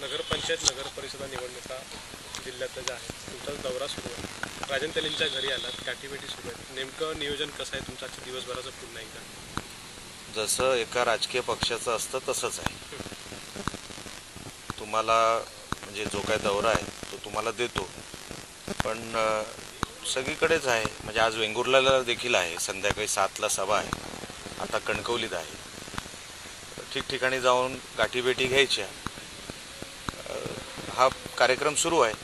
नगरपंचायत नगर परिषदा निवडणुका जिल्ह्यातल्या ज्या आहेत तुमचा दौरा सुरू आहे. राजन तेलींच्या घरी आलात काठीबेटी सुरू आहेत. नेमकं नियोजन कसं आहे तुमचं? आजच्या दिवसभराचं पुन्हा एकदा. जसं एका राजकीय पक्षाचं असतं तसंच आहे. तुम्हाला म्हणजे जो काय दौरा आहे तो तुम्हाला देतो. पण सगळीकडेच आहे. म्हणजे आज वेंगुर्ला देखील आहे. संध्याकाळी सातला सभा आहे. आता कणकवलीत आहे. ठिकठिकाणी जाऊन गाठीभेटी घ्यायच्या. हा कार्यक्रम सुरू आहे.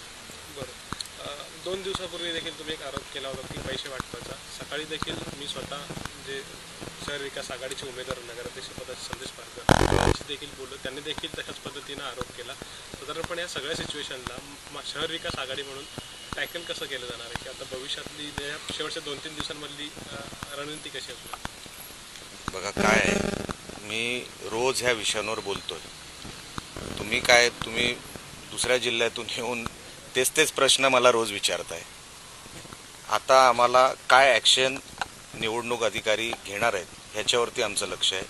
दोन दिवसापूर्वी देखील तुम्ही एक आरोप केला होता की पैसे वाटपाचा. सकाळी देखील मी स्वतः जे शहर विकास आघाडीचे उमेदवार नगराध्यक्ष पदाचे संदेश पारकर त्यांची देखील बोललो. त्यांनी देखील तशाच पद्धतीनं आरोप केला. साधारणपणे या सगळ्या सिच्युएशनला म- शहर विकास आघाडी म्हणून टॅकल कसं केलं जाणार आहे? की आता भविष्यातली शेवटच्या दोन तीन दिवसांमधली रणनीती कशी असणार बघा काय आहे? मी रोज ह्या विषयांवर बोलतोय. तुम्ही काय तुम्ही दुसऱ्या जिल्ह्यातून येऊन तेच तेच प्रश्न मला रोज विचारताय. आता आम्हाला काय ॲक्शन निवडणूक अधिकारी घेणार आहेत ह्याच्यावरती आमचं लक्ष आहे.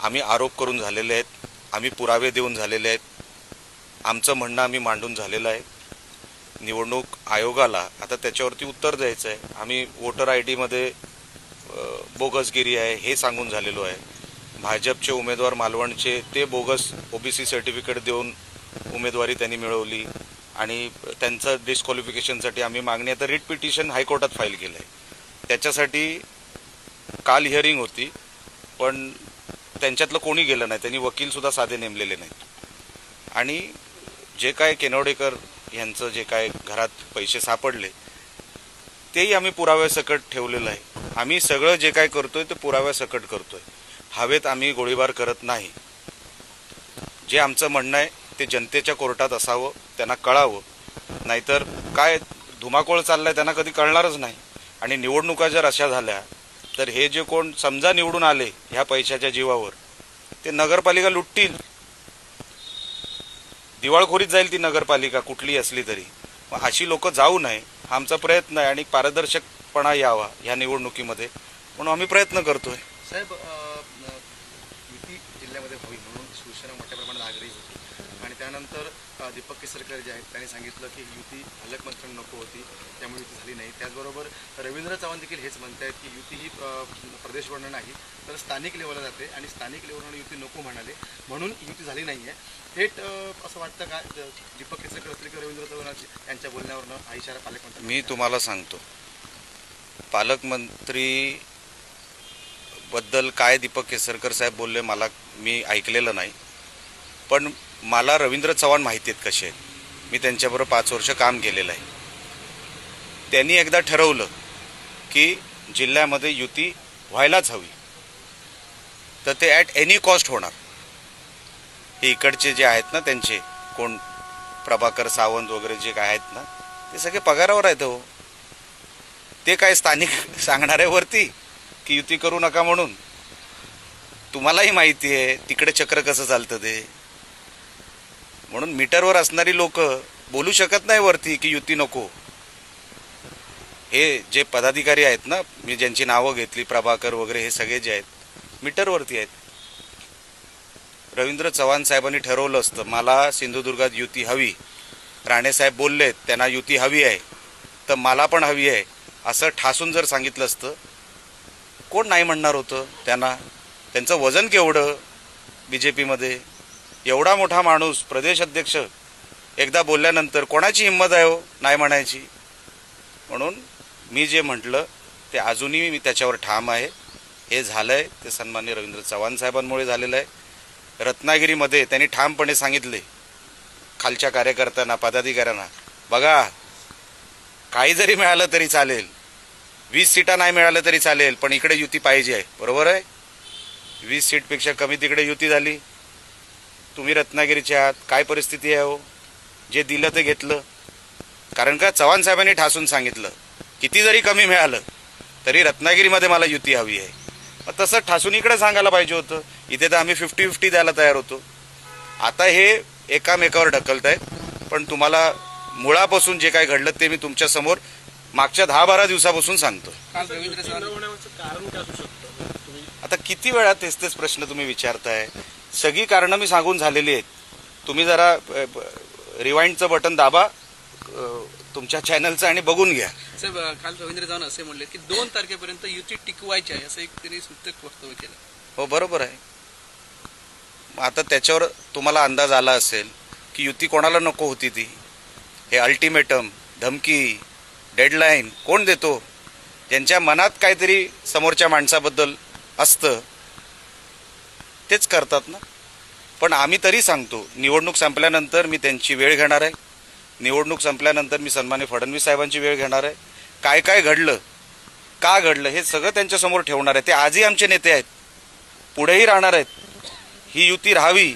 आम्ही आरोप करून झालेले आहेत आम्ही पुरावे देऊन झालेले आहेत. आमचं म्हणणं आम्ही मांडून झालेलं आहे. निवडणूक आयोगाला आता त्याच्यावरती उत्तर द्यायचं आहे आम्ही वोटर आय डीमध्ये बोगसगिरी आहे हे सांगून झालेलो आहे. भाजपचे उमेदवार मालवणचे ते बोगस ओबीसी सर्टिफिकेट देऊन उमेदवारी त्यांनी मिळवली आणि त्यांचं डिस्क्वालिफिकेशनसाठी आम्ही मागणी आता रिट पिटिशन हायकोर्टात फाईल केलं आहे त्याच्यासाठी काल हिअरिंग होती पण त्यांच्यातलं कोणी गेलं नाही. त्यांनी वकीलसुद्धा साधे नेमलेले नाहीत. आणि जे काय केनवडेकर यांचं जे काय घरात पैसे सापडले तेही आम्ही पुराव्यासकट ठेवलेलं आहे. आम्ही सगळं जे काय करतोय ते पुराव्यासकट करतोय. हवेत आम्ही गोळीबार करत नाही. जे आमचं म्हणणं आहे ते जनतेच्या कोर्टात असावं त्यांना कळावं. नाहीतर काय धुमाकूळ चाललाय त्यांना कधी कळणारच नाही. आणि निवडणुका जर अशा झाल्या तर हे जे कोण समजा निवडून आले ह्या पैशाच्या जीवावर ते नगरपालिका लुटतील. दिवाळखोरीत जाईल ती नगरपालिका कुठली असली तरी. अशी लोक जाऊ नये हा आमचा प्रयत्न आहे. आणि पारदर्शकपणा यावा ह्या निवडणुकीमध्ये. म्हणून आम्ही प्रयत्न करतोय. साहेब अ, अ, युती जिल्ह्यामध्ये व्हावी म्हणून शिवसेना मोठ्या प्रमाणात आग्रही होती आणि त्यानंतर दीपक केसरकर जे आहेत त्यांनी सांगितलं की युती पालकमंत्री नको होती त्यामुळे युती झाली नाही. त्याचबरोबर रवींद्र चव्हाण देखील हेच म्हणत आहेत की युती ही अ, प्रदेशवर्ण नाही तर स्थानिक लेवलला जाते आणि स्थानिक लेवलवर युती नको म्हणाले. म्हणून युती झाली नाही आहे थेट असं वाटतं का दीपक केसरकर असतील की रवींद्र चव्हाण यांच्या बोलण्यावरनं हा इशारा पालकमंत्री मी तुम्हाला सांगतो. पालकमंत्री बद्दल काय दीपक केसरकर साहेब बोलले मला मी ऐकलेलं नाही. पण मला रवींद्र चव्हाण माहिती आहेत कसे आहेत. मी त्यांच्याबरोबर पाच वर्ष काम केलेलं आहे. त्यांनी एकदा ठरवलं की जिल्ह्यामध्ये युती व्हायलाच हवी. तर ते ॲट एनी कॉस्ट होणार. हे इकडचे जे आहेत ना त्यांचे कोण प्रभाकर सावंत वगैरे जे काय आहेत ना ते सगळे पगारावर आहेत हो. ते काय स्थानिक सांगणाऱ्यावरती की युती करू नका म्हणून. तुम्हालाही माहिती आहे तिकडे चक्र कसं चालतं ते. म्हणून मीटरवर असणारी लोक बोलू शकत नाही वरती की युती नको. हे जे पदाधिकारी आहेत ना मी ज्यांची नावं घेतली प्रभाकर वगैरे हे सगळे जे आहेत मीटरवरती आहेत. रवींद्र चव्हाण साहेबांनी ठरवलं असतं मला सिंधुदुर्गात युती हवी. राणेसाहेब बोललेत त्यांना युती हवी आहे. तर मला पण हवी आहे. असं ठासून जर सांगितलं असतं कोण नाही म्हणणार होतं त्यांना? त्यांचं वजन केवढं? बी जे पीमध्ये एवढा मोठा माणूस प्रदेश अध्यक्ष एकदा बोलल्यानंतर कोणाची हिंमत आहे हो? नाही म्हणायची. म्हणून मी जे म्हटलं ते अजूनही मी त्याच्यावर ठाम आहे. हे झालं आहे ते सन्मान्य रवींद्र चव्हाण साहेबांमुळे झालेलं आहे. रत्नागिरीमध्ये त्यांनी ठामपणे सांगितले खालच्या कार्यकर्त्यांना पदाधिकाऱ्यांना बघा काही जरी मिळालं तरी चालेल. वीस सीटा नाही मिळालं तरी चालेल पण इकडे युती पाहिजे आहे. बरोबर आहे? वीस सीटपेक्षा कमी तिकडे युती झाली. तुम्ही रत्नागिरीचे आहात काय परिस्थिती आहे हो? जे दिलं ते घेतलं. कारण का चव्हाण साहेबांनी ठासून सांगितलं किती जरी कमी मिळालं तरी रत्नागिरीमध्ये मला युती हवी आहे. मग तसं ठासून इकडे सांगायला पाहिजे होतं. इथे तर आम्ही फिफ्टी फिफ्टी द्यायला तयार होतो. आता हे एकामेकावर ढकलत आहेत पण तुम्हाला मुळापासून जे काय घडलं ते मी तुमच्यासमोर मागच्या दहा बारा दिवसापासून सांगतो आता किती वेळा तेच तेच प्रश्न तुम्ही विचारताय? सगळी कारणं मी सांगून झालेली आहेत. तुम्ही जरा रिवाइंडचं बटन दाबा तुमच्या चॅनलचं आणि बघून घ्या. साहेब काल रवींद्र जाऊन असे म्हणले की दोन तारखेपर्यंत युती टिकवायची आहे असं एक त्यांनी सूचक वक्तव्य केलं. हो बरोबर आहे. आता त्याच्यावर तुम्हाला अंदाज आला असेल की युती कोणाला नको होती ती? हे अल्टिमेटम धमकी डेडलाईन कोण देतो? ज्यांच्या मनात काहीतरी समोरच्या माणसाबद्दल असतं तेच करतात ना. पण आम्ही तरी सांगतो निवडणूक संपल्यानंतर मी त्यांची वेळ घेणार आहे. निवडणूक संपल्यानंतर मी सन्मान्य फडणवीस साहेबांची वेळ घेणार आहे. काय काय घडलं? का घडलं? हे सगळं त्यांच्यासमोर ठेवणार आहे. ते आजही आमचे नेते आहेत. पुढेही राहणार आहेत. ही युती राहावी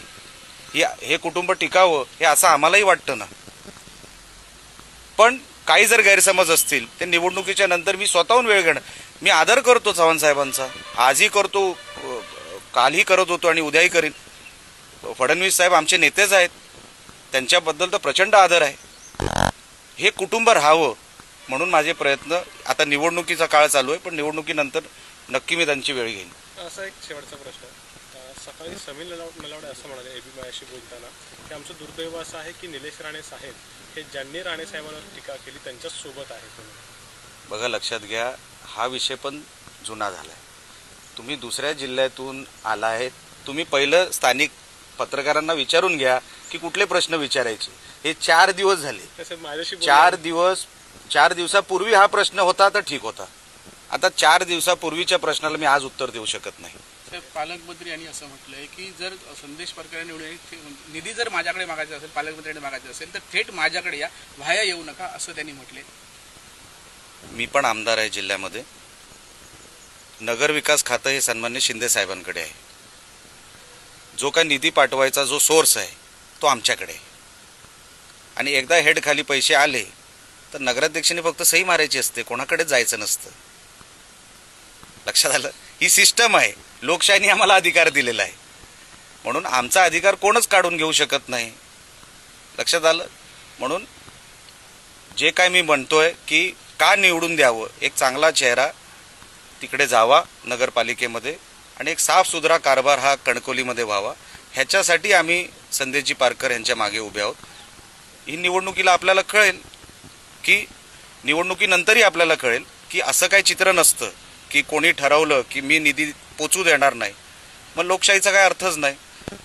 ही हे कुटुंब टिकावं हे असं आम्हालाही वाटतं ना. पण काही जर गैरसमज असतील ते निवडणुकीच्या नंतर मी स्वतःहून वेळ घेणार. मी आदर करतो चव्हाण साहेबांचा. आजही करतो. कालही करत होतो आणि उद्याही करीन. फडणवीस साहेब आमचे नेतेच आहेत. त्यांच्याबद्दल तर प्रचंड आदर आहे. हे कुटुंब राहावं म्हणून माझे प्रयत्न आता निवडणुकीचा काळ चालू आहे पण निवडणुकीनंतर नक्की मी त्यांची वेळ घेईन. असा एक शेवटचा प्रश्न. सकाळी समीर नलाव- नलावडे असं म्हणाले एबी मायाशी बोलताना की आमचं दुर्दैव असं आहे की निलेश राणे साहेब हे ज्यांनी राणे साहेबांवर टीका केली त्यांच्याच सोबत आहेत. म्हणून. बघा लक्षात घ्या हा विषय पण जुना झाला आहे तुम्ही दुसऱ्या जिल्ह्यातून आला आहेत तुम्ही पहिलं स्थानिक पत्रकारांना विचारून घ्या की कुठले प्रश्न विचारायचे. हे चार दिवस झाले. चार दिवस चार दिवसापूर्वी हा प्रश्न होता तर ठीक होता. आता चार दिवसापूर्वीच्या प्रश्नाला मी आज उत्तर देऊ शकत नाही. पालकमंत्री यांनी असं म्हटलंय की जर संदेश पारकर निधी जर माझ्याकडे मागायचा असेल पालकमंत्र्यांनी मागायचा असेल तर थेट माझ्याकडे या व्हाया येऊ नका असं त्यांनी म्हटले मी पण आमदार आहे जिल्ह्यामध्ये. नगर विकास खातं हे सन्मान्य शिंदे साहेबांकडे आहे. जो काय निधी पाठवायचा जो सोर्स आहे तो आमच्याकडे आहे. आणि एकदा हेडखाली पैसे आले तर नगराध्यक्षांनी फक्त सही मारायची असते कोणाकडे जायचं नसतं. लक्षात आलं? ही सिस्टम आहे. लोकशाहीने आम्हाला अधिकार दिलेला आहे. म्हणून आमचा अधिकार कोणच काढून घेऊ शकत नाही. लक्षात आलं? म्हणून जे काय मी म्हणतोय की का निवडून द्यावं? एक चांगला चेहरा तिकडे जावा नगरपालिकेमध्ये आणि एक साफसुथरा कारभार हा कणकोलीमध्ये व्हावा. ह्याच्यासाठी आम्ही संदेशजी पारकर यांच्या मागे उभे आहोत. ही निवडणुकीला आपल्याला कळेल की निवडणुकीनंतरही आपल्याला कळेल की असं काही चित्र नसतं की कोणी ठरवलं की मी निधी पोचू देणार नाही. मग लोकशाहीचा काय अर्थच नाही.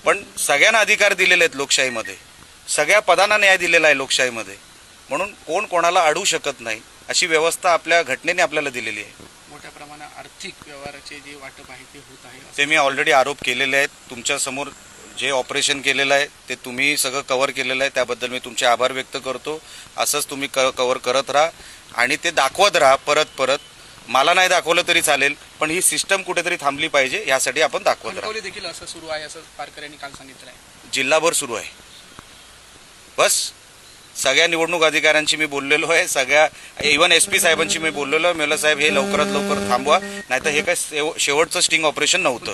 पण सगळ्यांना अधिकार दिलेले आहेत लोकशाहीमध्ये. सगळ्या पदांना न्याय दिलेला आहे लोकशाहीमध्ये. म्हणून कोण कोणाला अडवू शकत नाही अशी व्यवस्था आपल्या घटनेने आपल्याला दिलेली आहे. आर्थिक व्यवहाराचे जे वाटप आहे ते होत आहे ते मी ऑलरेडी आरोप केलेले आहेत. तुमच्यासमोर जे ऑपरेशन केलेलं आहे ते तुम्ही सगळं कव्हर केलेलं आहे. त्याबद्दल मी तुमचे आभार व्यक्त करतो. असंच तुम्ही क कव्हर करत राहा आणि ते दाखवत राहा परत परत. मला नाही दाखवलं तरी चालेल पण ही सिस्टम कुठेतरी थांबली पाहिजे यासाठी आपण दाखवत राहा. देखील असं सुरू आहे असं पारकर यांनी काल सांगितलं आहे. जिल्हाभर सुरू आहे. बस. सगळ्या निवडणूक अधिकाऱ्यांशी मी बोललेलो आहे सगळ्या इव्हन एस पी साहेबांशी मी बोललेलो आहे. मेला साहेब हे लवकरात लवकर थांबवा. नाहीतर हे काय शेवटचं स्टिंग ऑपरेशन नव्हतं.